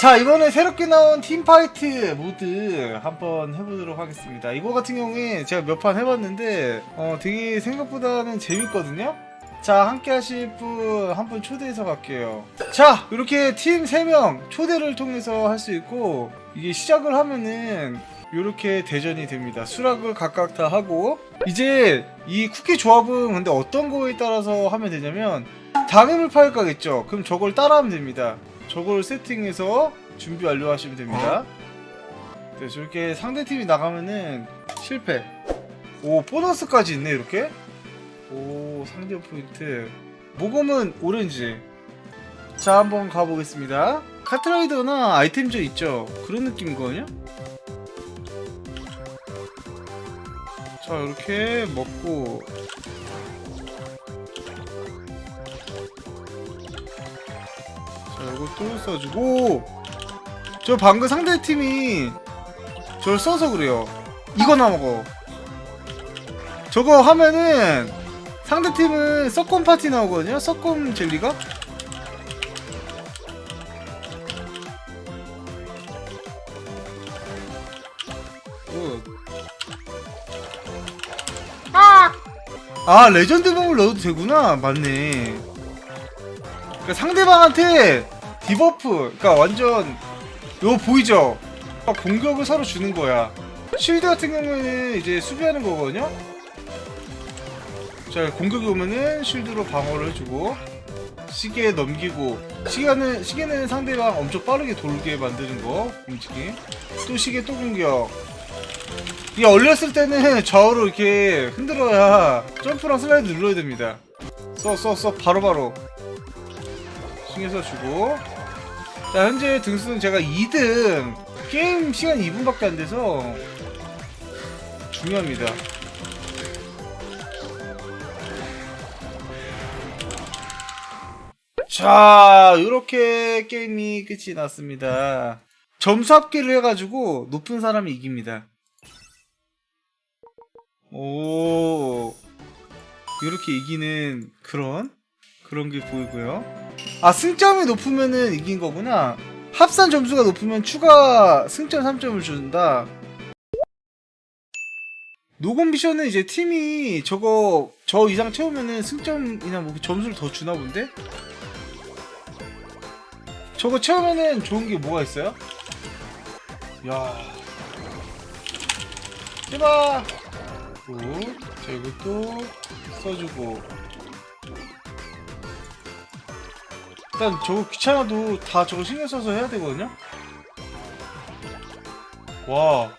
자 이번에 새롭게 나온 팀파이트 모드 한번 해보도록 하겠습니다. 이거 같은 경우에 제가 몇 판 해봤는데 어 되게 생각보다는 재밌거든요? 자 함께 하실 분 한 분 초대해서 갈게요. 자 이렇게 팀 3명 초대를 통해서 할 수 있고 이게 시작을 하면은 이렇게 대전이 됩니다. 수락을 각각 다 하고 이제 이 쿠키 조합은 근데 어떤 거에 따라서 하면 되냐면 당임을 파일까겠죠? 그럼 저걸 따라하면 됩니다 저걸 세팅해서 준비 완료하시면 됩니다. 네, 저렇게 상대팀이 나가면은 실패. 오 보너스까지 있네 이렇게? 오 상대 포인트. 모금은 오렌지. 자 한번 가보겠습니다. 카트라이더나 아이템전 있죠? 그런 느낌이거든요 자 이렇게 먹고 자 이것도 써주고. 저 방금 상대팀이 저를 써서 그래요. 이거나 먹어. 저거 하면은 상대팀은 썩검 파티 나오거든요. 썩검 젤리가? 굿. 아 레전드봉을 넣어도 되구나. 맞네. 그러니까 상대방한테 디버프 그러니까 완전 이거 보이죠? 막 공격을 서로 주는 거야. 쉴드 같은 경우에는 이제 수비하는 거거든요? 자 공격이 오면은 쉴드로 방어를 해주고 시계 넘기고 시계는 시계는 상대방 엄청 빠르게 돌게 만드는 거 움직임. 또 시계 또 공격. 이게 얼렸을 때는 좌우로 이렇게 흔들어야 점프랑 슬라이드 눌러야 됩니다. 써 써써 바로바로. 신경 써주고 자 현재 등수는 제가 2등. 게임 시간 2분밖에 안 돼서 중요합니다. 자 이렇게 게임이 끝이 났습니다. 점수 합계를 해가지고 높은 사람이 이깁니다. 오. 이렇게 이기는 그런 그런 게 보이고요 아 승점이 높으면은 이긴 거구나 합산 점수가 높으면 추가 승점 3점을 준다 녹음 미션은 이제 팀이 저거 저 이상 채우면은 승점이나 뭐 점수를 더 주나 본데? 저거 채우면은 좋은 게 뭐가 있어요? 야 제발 굿. 자 이것도 써주고 일단 저거 귀찮아도 다 저거 신경 써서 해야 되거든요? 와.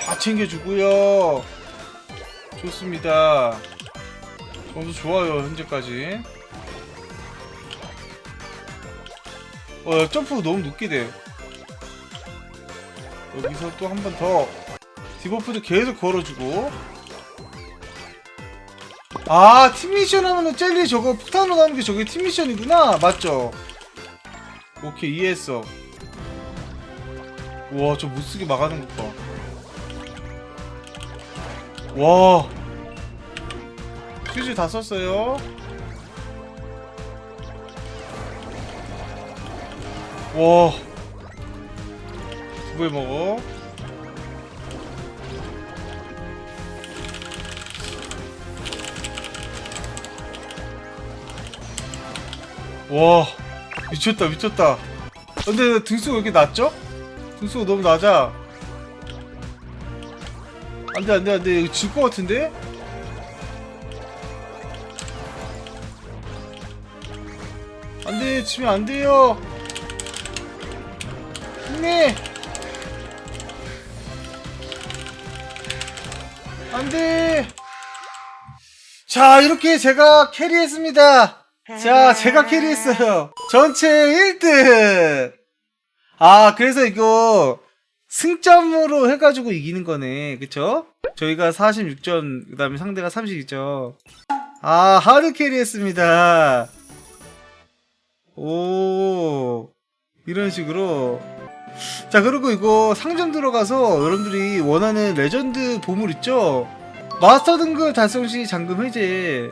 다 챙겨주고요. 좋습니다. 점수 좋아요 현재까지. 어 점프 너무 높게 돼. 여기서 또 한 번 더. 디버프도 계속 걸어주고 아 팀미션 하면은 젤리 저거 폭탄으로 나오는 게 저게 팀미션이구나. 맞죠? 오케이 이해했어. 우와 저 못쓰게 막아는 것봐. 와. 퀴즈 다 썼어요? 와. 두배 먹어. 와 미쳤다 미쳤다. 근데 등수가 왜 이렇게 낮죠? 등수가 너무 낮아. 안돼 안돼 안돼 이거 질 것 같은데? 안돼 지면 안 돼요. 힘내. 안돼. 자 이렇게 제가 캐리했습니다. 자 제가 캐리했어요. 전체 1등. 아 그래서 이거 승점으로 해가지고 이기는 거네, 그쵸? 저희가 46점, 그 다음에 상대가 32점. 아 하드 캐리했습니다. 오 이런 식으로. 자 그리고 이거 상점 들어가서 여러분들이 원하는 레전드 보물 있죠? 마스터 등급 달성 시 잠금 해제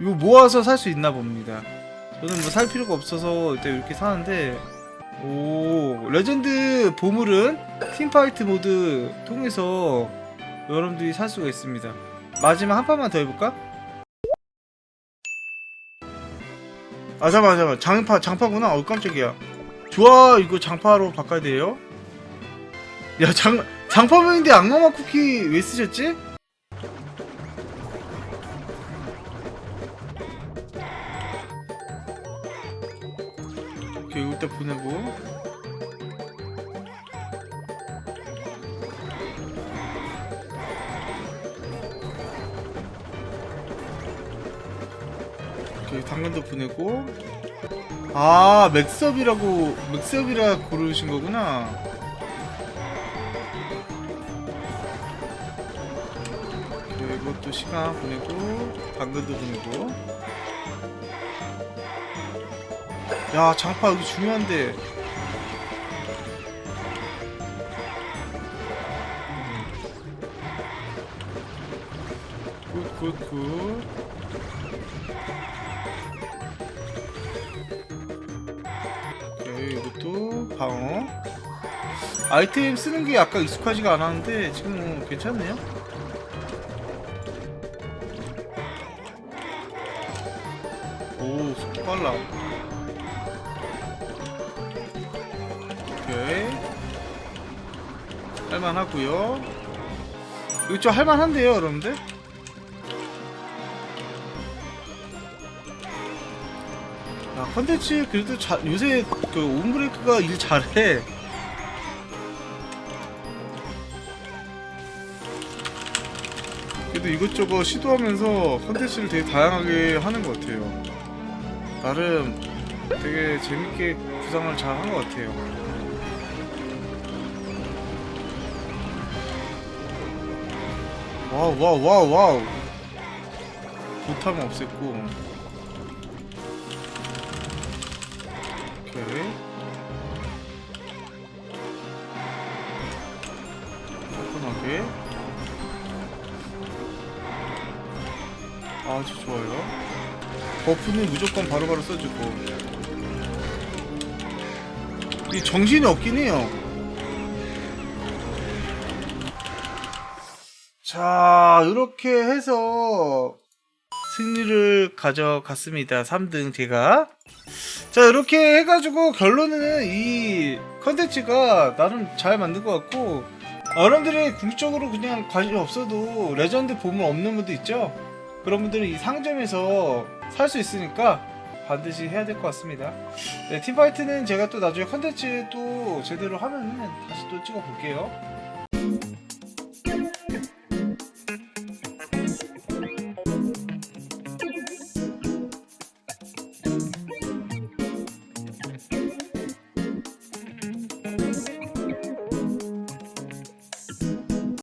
이거 모아서 살 수 있나 봅니다. 저는 뭐 살 필요가 없어서 일단 이렇게 사는데 오 레전드 보물은 팀파이트 모드 통해서 여러분들이 살 수가 있습니다 마지막 한 판만 더 해볼까? 아 잠깐만 잠깐만 장파 장파구나 어 깜짝이야 좋아 이거 장파로 바꿔야 돼요 야장 장파명인데 악마맛 쿠키 왜 쓰셨지? 이거 일단 보내고. 오케이 당근도 보내고. 아 맥스업이라고 맥스업이라 고르신 거구나. 이것도 시간 보내고 당근도 보내고 야 장파 여기 중요한데. 굿굿굿. 오케이 이것도 방어. 아이템 쓰는 게 아까 익숙하지가 않았는데 지금 뭐 괜찮네요? 오 속도 빨라 할만하고요. 이거 좀 할만한데요 여러분들? 야 컨텐츠 그래도 자, 요새 그 온브레이크가 일 잘해. 그래도 이것저것 시도하면서 컨텐츠를 되게 다양하게 하는 것 같아요. 나름 되게 재밌게 구상을 잘 한 것 같아요 와우 와우 와우 와우. 못하면 없앴고. 오케이. 깔끔하게. 아주 좋아요. 버프는 무조건 바로바로 써주고. 이 정신이 없긴 해요 자 이렇게 해서 승리를 가져갔습니다. 3등 제가. 자 이렇게 해가지고 결론은 이 컨텐츠가 나름 잘 만든 것 같고 여러분들이 궁극적으로 그냥 관심 없어도 레전드 보물 없는 분도 있죠? 그런 분들은 이 상점에서 살 수 있으니까 반드시 해야 될 것 같습니다. 네, 팀파이트는 제가 또 나중에 컨텐츠 또 제대로 하면은 다시 또 찍어 볼게요